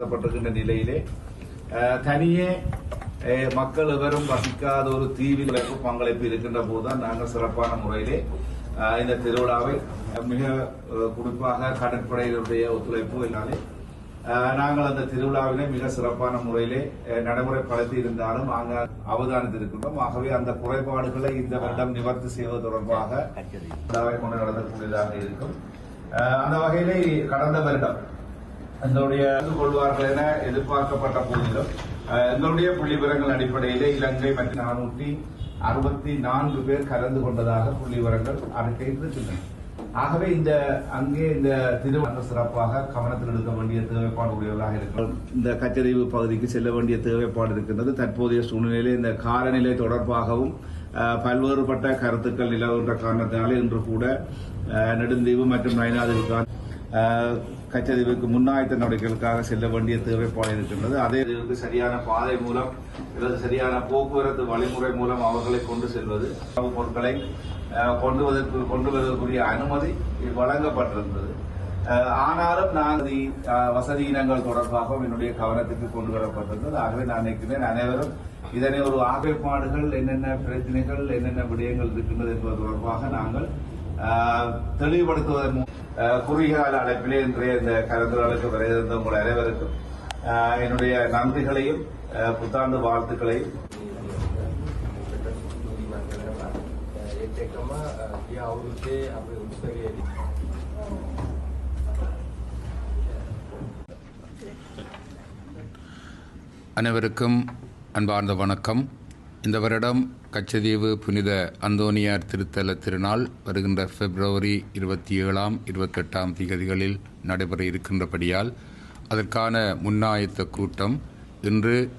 நடத்தப்பட்டிருக்கின்ற நிலையிலே தனியே மக்கள் எவரும் வசிக்காத ஒரு தீவில் பங்களிப்பு இருக்கின்ற போதுதான் நாங்கள் சிறப்பான முறையிலே இந்த திருவிழாவை மிக குறிப்பாக கடற்படையினுடைய ஒத்துழைப்பு இல்லாலே நாங்கள் அந்த திருவிழாவினை மிக சிறப்பான முறையிலே நடைமுறைப்படுத்தி இருந்தாலும் நாங்கள் அவதானித்திருக்கின்றோம் ஆகவே அந்த குறைபாடுகளை இந்த வருடம் நிவர்த்தி செய்வது தொடர்பாக கொண்டு நடத்தக்கூடியதாக இருக்கும் அந்த வகையிலே கடந்த வருடம் எங்களுடைய கொள்வார்கள் என எதிர்பார்க்கப்பட்ட போதிலும் எங்களுடைய புள்ளிவிவரங்கள் அடிப்படையிலே இலங்கை மற்றும் நானூற்றி அறுபத்தி நான்கு பேர் கலந்து கொண்டதாக புள்ளிவிவரங்கள் அறிக்கையில் இருக்கின்றன. ஆகவே இந்த அங்கே இந்த திருமணம் சிறப்பாக கவனத்தில் எடுக்க வேண்டிய தேவைப்பாடு உடையவராக இருக்கிறது இந்த கச்சதீவு பகுதிக்கு செல்ல வேண்டிய தேவைப்பாடு இருக்கின்றது. தற்போதைய சூழ்நிலையில் இந்த காலநிலை தொடர்பாகவும் பல்வேறுபட்ட கருத்துக்கள் நிலவுகின்ற காரணத்தினாலே இன்று கூட நெடுந்தீவு மற்றும் நயனாதீவுக்கான கச்சதீவுக்கு முன்னாயத்த நடவடிக்கைகளுக்காக செல்ல வேண்டிய தேவைப்பாடு இருக்கின்றது. அதே இதுக்கு சரியான பாதை மூலம் அல்லது சரியான போக்குவரத்து வழிமுறை மூலம் அவர்களை கொண்டு செல்வது பொருட்களை கொண்டு வருவதற்கு கொண்டு வருவதற்குரிய அனுமதி வழங்கப்பட்டிருந்தது. ஆனாலும் நான் வசதி இனங்கள் வசதியினங்கள் தொடர்பாகவும் என்னுடைய கவனத்துக்கு கொண்டு வரப்பட்டிருந்தது. ஆகவே நான் நினைக்கிறேன் அனைவரும் இதனை ஒரு ஆகைப்பாடுகள் என்னென்ன பிரச்சனைகள் என்னென்ன விடயங்கள் இருக்கின்றது என்பது தொடர்பாக நாங்கள் தெளிவுபடுத்துவதன் மூலம் குறுகியகால அழைப்பிலே இன்றைய இந்த கலந்துரையாடலுக்கு வரையிருந்த உங்கள் அனைவருக்கும் என்னுடைய நன்றிகளையும் புத்தாண்டு வாழ்த்துக்களையும். அனைவருக்கும் அன்பார்ந்த வணக்கம். இந்த வருடம் கச்சதீவு புனித அந்தோனியார் திருத்தல திருநாள் வருகின்ற பிப்ரவரி இருபத்தி ஏழாம் இருபத்தெட்டாம் திகதிகளில் நடைபெற இருக்கின்றபடியால் அதற்கான முன்னாயத்த கூட்டம் இன்று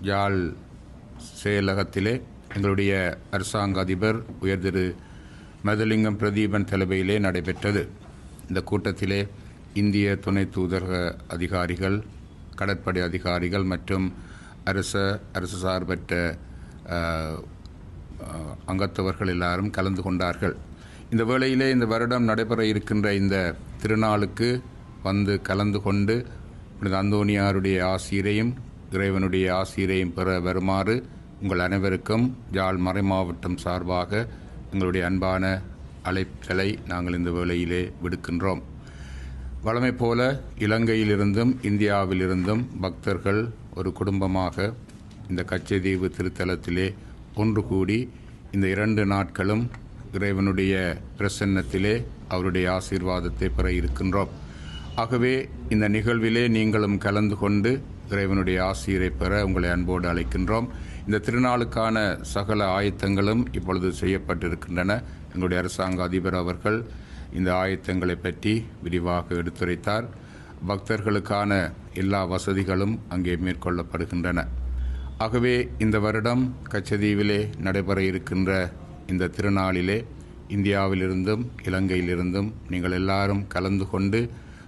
யாழ் செயலகத்திலே எங்களுடைய அரசாங்க அதிபர் உயர் திரு மதுலிங்கம் பிரதீபன் தலைமையிலே நடைபெற்றது. இந்த கூட்டத்திலே இந்திய துணை தூதரக அதிகாரிகள் கடற்படை அதிகாரிகள் மற்றும் அரச அரசு சார்பற்ற அங்கத்தவர்கள் எல்லாரும் கலந்து கொண்டார்கள். இந்த வேளையிலே இந்த வருடம் நடைபெற இருக்கின்ற இந்த திருநாளுக்கு வந்து கலந்து கொண்டு புனித அந்தோனியாருடைய ஆசிரியரையும் இறைவனுடைய ஆசிரியரையும் பெற வருமாறு உங்கள் அனைவருக்கும் ஜால் மறை மாவட்டம் சார்பாக எங்களுடைய அன்பான அழைப்புகளை நாங்கள் இந்த வேளையிலே விடுக்கின்றோம். வழமை போல இலங்கையிலிருந்தும் இந்தியாவிலிருந்தும் பக்தர்கள் ஒரு குடும்பமாக இந்த கச்சதீவு திருத்தலத்திலே ஒன்று கூடி இந்த இரண்டு நாட்களும் இறைவனுடைய பிரசன்னத்திலே அவருடைய ஆசீர்வாதத்தை பெற இருக்கின்றோம். ஆகவே இந்த நிகழ்விலே நீங்களும் கலந்து கொண்டு இறைவனுடைய ஆசிரியரை பெற உங்களை அன்போடு அழைக்கின்றோம். இந்த திருநாளுக்கான சகல ஆயத்தங்களும் இப்பொழுது செய்யப்பட்டிருக்கின்றன. எங்களுடைய அரசாங்க அதிபர் அவர்கள் இந்த ஆயத்தங்களை பற்றி விரிவாக எடுத்துரைத்தார். பக்தர்களுக்கான எல்லா வசதிகளும் அங்கே மேற்கொள்ளப்படுகின்றன. ஆகவே இந்த வருடம் கச்சதீவிலே நடைபெற இருக்கின்ற இந்த திருநாளிலே இந்தியாவிலிருந்தும் இலங்கையிலிருந்தும் நீங்கள் எல்லாரும் கலந்து கொண்டு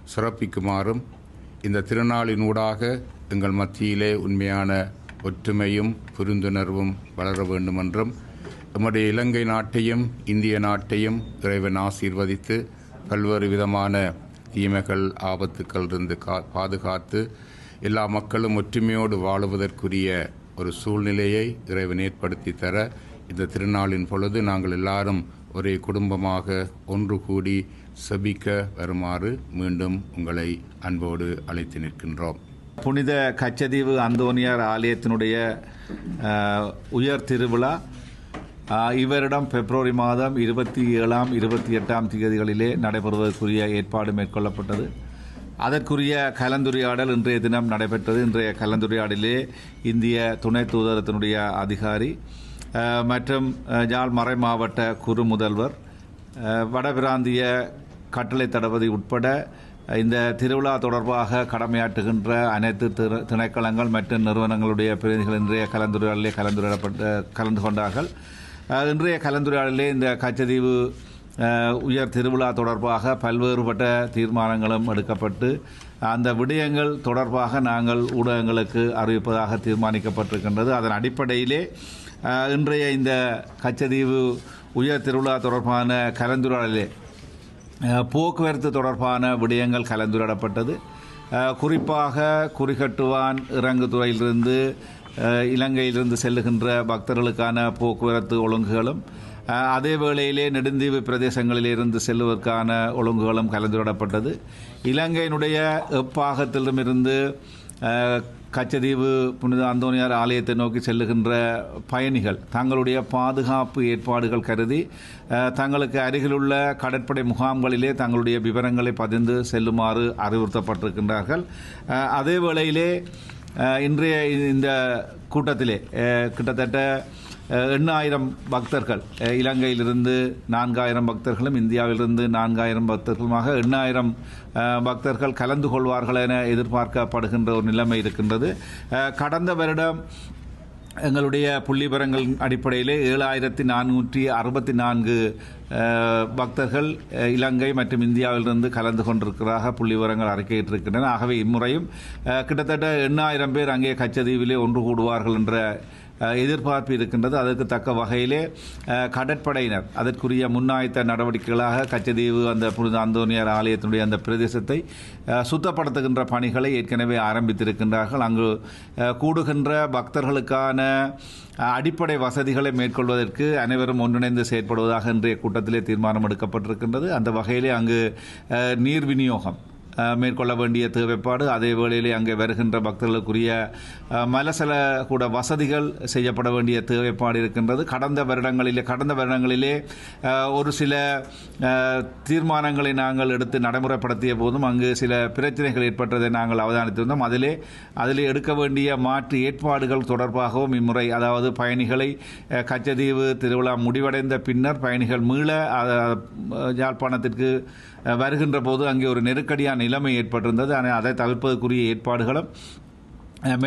சிறப்பிக்குமாறும் இந்த திருநாளினூடாக எங்கள் மத்தியிலே உண்மையான ஒற்றுமையும் புரிந்துணர்வும் வளர வேண்டுமென்றும் நம்முடைய இலங்கை நாட்டையும் இந்திய நாட்டையும் இறைவன் ஆசீர்வதித்து பல்வேறு விதமான தீமைகள் ஆபத்துக்களிலிருந்து கா பாதுகாத்து எல்லா மக்களும் ஒற்றுமையோடு வாழுவதற்குரிய ஒரு சூழ்நிலையை இறைவன் ஏற்படுத்தி தர இந்த திருநாளின் பொழுது நாங்கள் எல்லாரும் ஒரே குடும்பமாக ஒன்று கூடி செபிக்க வருமாறு மீண்டும் உங்களை அன்போடு அழைத்து நிற்கின்றோம். புனித கச்சதீவு அந்தோனியார் ஆலயத்தினுடைய உயர் திருவிழா இவரிடம் பிப்ரவரி மாதம் இருபத்தி ஏழாம் இருபத்தி எட்டாம் தேதிகளிலே நடைபெறுவதற்குரிய ஏற்பாடு மேற்கொள்ளப்பட்டது. அதற்குரிய கலந்துரையாடல் இன்றைய தினம் நடைபெற்றது. இன்றைய கலந்துரையாடலே இந்திய துணை தூதரத்தினுடைய அதிகாரி மற்றும் ஜாழ் மறை மாவட்ட குறு முதல்வர் வடபிராந்திய கட்டளை தளபதி உட்பட இந்த திருவிழா தொடர்பாக கடமையாற்றுகின்ற அனைத்து திரு- திணைக்களங்கள் மற்றும் நிறுவனங்களுடைய பிரதிநிதிகள் இன்றைய கலந்துரையாடலே கலந்துரையாடப்பட்ட கலந்து கொண்டார்கள். இன்றைய கலந்துரையாடலே இந்த கச்சதீவு உயர் திருவிழா தொடர்பாக பல்வேறுபட்ட தீர்மானங்களும் எடுக்கப்பட்டு அந்த விடயங்கள் தொடர்பாக நாங்கள் ஊடகங்களுக்கு அறிவிப்பதாக தீர்மானிக்கப்பட்டிருக்கின்றது. அதன் அடிப்படையிலே இன்றைய இந்த கச்சதீவு உயர் திருவிழா தொடர்பான கலந்துரையாடலே போக்குவரத்து தொடர்பான விடயங்கள் கலந்துரையாடப்பட்டது. குறிப்பாக குறிகட்டுவான் இறங்குதுறையிலிருந்து துறையிலிருந்து இலங்கையிலிருந்து செல்லுகின்ற பக்தர்களுக்கான போக்குவரத்து ஒழுங்குகளும் அதே வேளையிலே நெடுந்தீவு பிரதேசங்களிலிருந்து செல்வதற்கான ஒழுங்குகளும் கலந்துவிடப்பட்டது இலங்கையினுடைய எப்பாகத்திலுமிருந்து கச்சதீவு புனித அந்தோனியார் ஆலயத்தை நோக்கி செல்லுகின்ற பயணிகள் தங்களுடைய பாதுகாப்பு ஏற்பாடுகள் கருதி தங்களுக்கு அருகிலுள்ள கடற்படை முகாம்களிலே தங்களுடைய விவரங்களை பதிந்து செல்லுமாறு அறிவுறுத்தப்பட்டிருக்கின்றார்கள் அதே வேளையிலே இன்றைய இந்த கூட்டத்திலே கிட்டத்தட்ட எண்ணாயிரம் பக்தர்கள். இலங்கையிலிருந்து நான்காயிரம் பக்தர்களும் இந்தியாவிலிருந்து நான்காயிரம் பக்தர்களுமாக எண்ணாயிரம் பக்தர்கள் கலந்து கொள்வார்கள் என எதிர்பார்க்கப்படுகின்ற ஒரு நிலைமை இருக்கின்றது. கடந்த வருடம் எங்களுடைய புள்ளிபரங்கள் அடிப்படையிலே ஏழாயிரத்தி நானூற்றி அறுபத்தி நான்கு பக்தர்கள் இலங்கை மற்றும் இந்தியாவிலிருந்து கலந்து கொண்டிருக்கிறதாக புள்ளிவரங்கள் அறிக்கையிட்டிருக்கின்றன. ஆகவே இம்முறையும் கிட்டத்தட்ட எண்ணாயிரம் பேர் அங்கே கச்சதீவிலே ஒன்று கூடுவார்கள் என்ற எதிர்பார்ப்பு இருக்கின்றது. அதற்கு தக்க வகையிலே கடற்படையினர் அதற்குரிய முன்னாயத்த நடவடிக்கைகளாக கச்சதீவு அந்த புனித அந்தோனியார் ஆலயத்தினுடைய அந்த பிரதேசத்தை சுத்தப்படுத்துகின்ற பணிகளை ஏற்கனவே ஆரம்பித்திருக்கின்றார்கள். அங்கு கூடுகின்ற பக்தர்களுக்கான அடிப்படை வசதிகளை மேற்கொள்வதற்கு அனைவரும் ஒன்றிணைந்து செயற்படுவதாக இன்றைய கூட்டத்திலே தீர்மானம் எடுக்கப்பட்டிருக்கின்றது. அந்த வகையிலே அங்கு நீர் விநியோகம் மேற்கொள்ள வேண்டிய தேவைப்பாடு. அதே வேளையிலே அங்கே வருகின்ற பக்தர்களுக்குரிய மலசல கூட வசதிகள் செய்யப்பட வேண்டிய தேவைப்பாடு இருக்கின்றது. கடந்த வருடங்களிலே கடந்த வருடங்களிலே ஒரு சில தீர்மானங்களை நாங்கள் எடுத்து நடைமுறைப்படுத்திய போதும் அங்கு சில பிரச்சனைகள் ஏற்பட்டதை நாங்கள் அவதானித்திருந்தோம். அதிலே அதிலே எடுக்க வேண்டிய மாற்று ஏற்பாடுகள் தொடர்பாகவும் இம்முறை அதாவது பயணிகளை கச்சதீவு திருவிழா முடிவடைந்த பின்னர் பயணிகள் மீள யாழ்ப்பாணத்திற்கு வருகின்ற போது அங்கே ஒரு நெருக்கடியான நிலைமை ஏற்பட்டிருந்தது. ஆனால் அதை தவிர்ப்பதற்குரிய ஏற்பாடுகளும் அஹ்,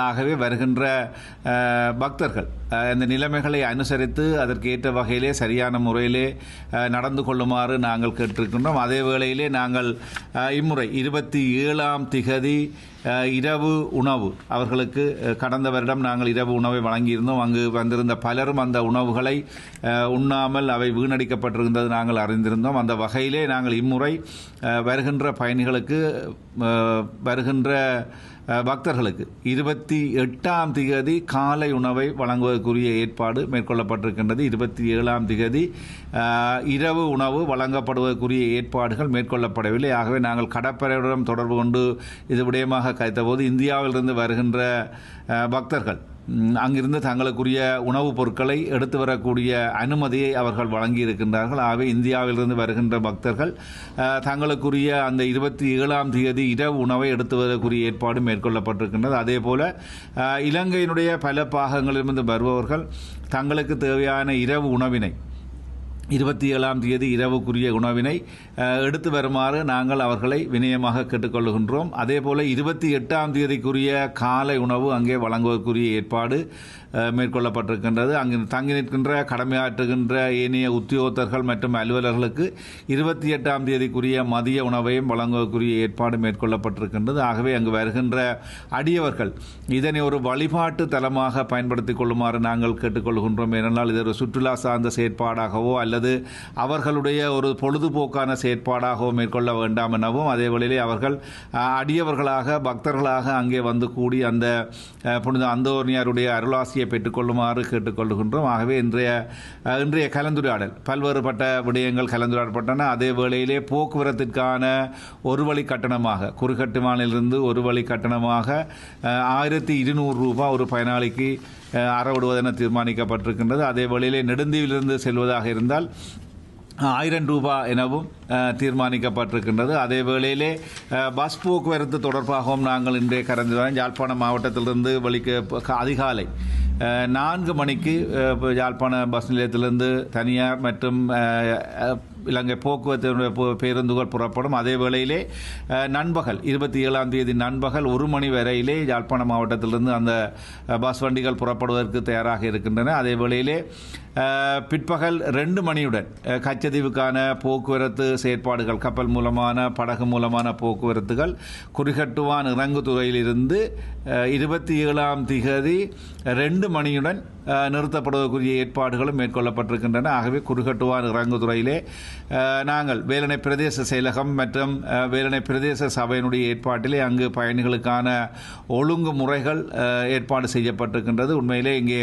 ஆகவே வருகின்ற பக்தர்கள். இந்த நிலைமைகளை அனுசரித்து அதற்கு ஏற்ற வகையிலே சரியான முறையிலே நடந்து கொள்ளுமாறு நாங்கள் கேட்டிருக்கின்றோம். அதே வேளையிலே நாங்கள் இம்முறை இருபத்தி ஏழாம் திகதி இரவு உணவு. அவர்களுக்கு கடந்த வருடம் நாங்கள் இரவு உணவை வழங்கியிருந்தோம். அங்கு வந்திருந்த பலரும் அந்த உணவுகளை உண்ணாமல் அவை வீணடிக்கப்பட்டிருந்தது நாங்கள் அறிந்திருந்தோம். அந்த வகையிலே நாங்கள் இம்முறை வருகின்ற பயணிகளுக்கு வருகின்ற பக்தர்களுக்கு. இருபத்தி எட்டாம் திகதி காலை உணவை வழங்குவதற்குரிய ஏற்பாடு மேற்கொள்ளப்பட்டிருக்கின்றது. இருபத்தி ஏழாம் திகதி இரவு உணவு வழங்கப்படுவதற்குரிய ஏற்பாடுகள் மேற்கொள்ளப்படவில்லை. ஆகவே நாங்கள் கடற்படையுடன் தொடர்பு கொண்டு இது விடயமாக கைத்தபோது இந்தியாவிலிருந்து வருகின்ற பக்தர்கள் அங்கிருந்து தங்களுக்குரிய உணவுப் பொருட்களை எடுத்து வரக்கூடிய அனுமதியை அவர்கள் வழங்கியிருக்கின்றார்கள். ஆகவே இந்தியாவிலிருந்து வருகின்ற பக்தர்கள் தங்களுக்குரிய அந்த இருபத்தி ஏழாம் தேதி இரவு உணவை எடுத்து வரக்கூடிய ஏற்பாடு மேற்கொள்ளப்பட்டிருக்கின்றது. அதே போல் இலங்கையினுடைய பல பாகங்களிலிருந்து வருபவர்கள் தங்களுக்கு தேவையான இரவு உணவினை இருபத்தி ஏழாம் தேதி இரவுக்குரிய உணவினை எடுத்து வருமாறு நாங்கள் அவர்களை வினயமாக கேட்டுக்கொள்கின்றோம் அதே போல இருபத்தி எட்டாம் தேதிக்குரிய காலை உணவு அங்கே வழங்குவதற்குரிய ஏற்பாடு மேற்கொள்ளப்பட்டிருக்கின்றது. அங்கு தங்கி நிற்கின்ற கடமையாற்றுகின்ற ஏனைய உத்தியோகத்தர்கள் மற்றும் அலுவலர்களுக்கு இருபத்தி எட்டாம் தேதிக்குரிய மதிய உணவையும் வழங்குவதற்குரிய ஏற்பாடு மேற்கொள்ளப்பட்டிருக்கின்றது. ஆகவே அங்கு வருகின்ற அடியவர்கள் இதனை ஒரு வழிபாட்டு தலமாக பயன்படுத்திக் கொள்ளுமாறு நாங்கள் கேட்டுக்கொள்கின்றோம். ஏனென்றால் இது ஒரு சுற்றுலா சார்ந்த செயற்பாடாகவோ அல்லது அவர்களுடைய ஒரு பொழுதுபோக்கான செயற்பாடாகவோ மேற்கொள்ள வேண்டாம் எனவும் அதே வழியிலே அவர்கள் அடியவர்களாக பக்தர்களாக அங்கே வந்து கூடி அந்த புனித அந்தோனியாருடைய அருளாசிய பெற்றுக்கொள்ளுமாறு கேட்டுக்கொள்கின்றோம் ஆகவே இன்றைய இன்றைய கலந்துரையாடல் பல்வேறுபட்ட விடயங்கள் கலந்துரையாடப்பட்டன. அதே வேளையிலே போக்குவரத்திற்கான ஒரு வழி கட்டணமாக குறுகட்டுமானிலிருந்து ஒரு வழி கட்டணமாக ஆயிரத்தி இருநூறு ரூபா ஒரு பயனாளிக்கு அறவிடுவதென தீர்மானிக்கப்பட்டிருக்கின்றது. அதே வேளையிலே நெடுந்தீவிலிருந்து செல்வதாக இருந்தால் ஆயிரம் ரூபாய் எனவும் தீர்மானிக்கப்பட்டிருக்கின்றது. அதே வேளையிலே பஸ் போக்குவரத்து தொடர்பாகவும் நாங்கள் இன்றைய கலந்து யாழ்ப்பாணம் மாவட்டத்திலிருந்து வெளிக்க அதிகாலை நான்கு மணிக்கு யாழ்ப்பாண பஸ் நிலையத்திலிருந்து தனியார் மற்றும் இலங்கை போக்குவரத்து பேருந்துகள் புறப்படும். அதே வேளையிலே நண்பகல் இருபத்தி ஏழாம் தேதி நண்பகல் ஒரு மணி வரையிலே யாழ்ப்பாணம் மாவட்டத்திலிருந்து அந்த பஸ் வண்டிகள் புறப்படுவதற்கு தயாராக இருக்கின்றன. அதே வேளையிலே பிற்பகல் ரெண்டு மணியுடன் கச்சதீவுக்கான போக்குவரத்து செயற்பாடுகள் கப்பல் மூலமான படகு மூலமான போக்குவரத்துகள் குறிகட்டுவான் இறங்குதுறையிலிருந்து இருபத்தி ஏழாம் திகதி ரெண்டு மணியுடன் நிறுத்தப்படுவதற்குரிய ஏற்பாடுகளும் மேற்கொள்ளப்பட்டிருக்கின்றன. ஆகவே குறுகட்டுவான் இறங்குதுறையிலே நாங்கள் வேலனை பிரதேச செயலகம் மற்றும் வேலனை பிரதேச சபையினுடைய ஏற்பாட்டிலே அங்கு பயணிகளுக்கான ஒழுங்குமுறைகள் முறைகள் ஏற்பாடு செய்யப்பட்டிருக்கின்றது. உண்மையிலே இங்கே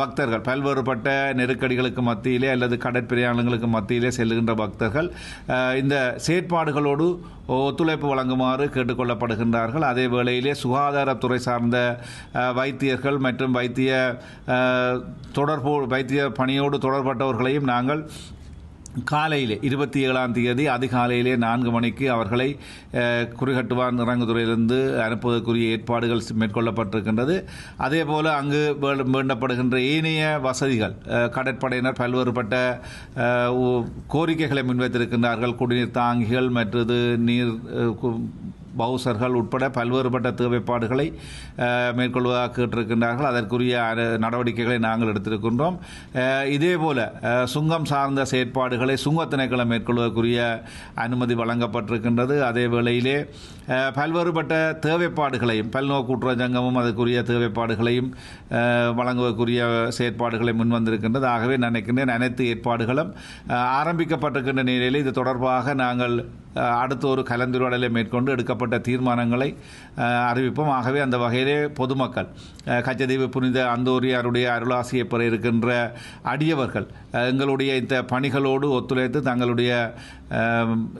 பக்தர்கள் பல்வேறுபட்ட நெருக்கடிகளுக்கு மத்தியிலே அல்லது கடற்பிரயாணங்களுக்கு மத்தியிலே செல்லுகின்ற பக்தர்கள் இந்த செயற்பாடுகளோடு ஒத்துழைப்பு வழங்குமாறு கேட்டுக்கொள்ளப்படுகின்றார்கள். அதே வேளையிலே சுகாதாரத்துறை சார்ந்த வைத்தியர்கள் மற்றும் வைத்திய தொடர்பு வைத்திய பணியோடு தொடர்பட்டவர்களையும் நாங்கள் காலையிலே இருபத்தி ஏழாம் தேதி அதிகாலையிலே நான்கு மணிக்கு அவர்களை அஹ், குறிகட்டுவான் இறங்குதுறையிலிருந்து அனுப்புவதற்குரிய ஏற்பாடுகள் மேற்கொள்ளப்பட்டிருக்கின்றது. அதே போல் அங்கு வேண்டப்படுகின்ற ஏனைய வசதிகள் கடற்படையினர் பல்வேறுபட்ட கோரிக்கைகளை முன்வைத்திருக்கின்றார்கள். குடிநீர் தாங்கிகள் மற்றது நீர் பவுசர்கள் உட்பட பல்வேறுபட்ட தேவைப்பாடுகளை மேற்கொள்வதாக கேட்டிருக்கின்றார்கள் அதற்குரிய நடவடிக்கைகளை நாங்கள் எடுத்திருக்கின்றோம். அஹ், இதே போல சுங்கம் சார்ந்த செயற்பாடுகளை சுங்க திணைக்களம் மேற்கொள்வதற்குரிய அனுமதி வழங்கப்பட்டிருக்கின்றது. அதே வேளையிலே பல்வேறுபட்ட தேவைப்பாடுகளையும் பல்நோக்கு சங்கமும் அதற்குரிய தேவைப்பாடுகளையும் வழங்குவதற்குரிய செயற்பாடுகளை முன்வந்திருக்கின்றது. ஆகவே நினைக்கின்றேன் அனைத்து ஏற்பாடுகளும் ஆரம்பிக்கப்பட்டிருக்கின்ற நிலையில் இது தொடர்பாக நாங்கள் அடுத்த ஒரு கலந்துரையாடலை மேற்கொண்டு எடுக்கப்பட்ட தீர்மானங்களை அறிவிப்போம். ஆகவே அந்த வகையிலே பொதுமக்கள் கச்சதீவு புனித அந்தோரியாருடைய அருளாசியை பெற இருக்கின்ற அடியவர்கள் எங்களுடைய இந்த பணிகளோடு ஒத்துழைத்து தங்களுடைய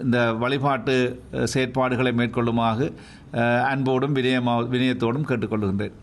இந்த வழிபாட்டு செயற்பாடுகளை மேற்கொள்ளுமாறு அன்போடும் வினயமா வினயத்தோடும் கேட்டுக்கொள்கின்றேன்.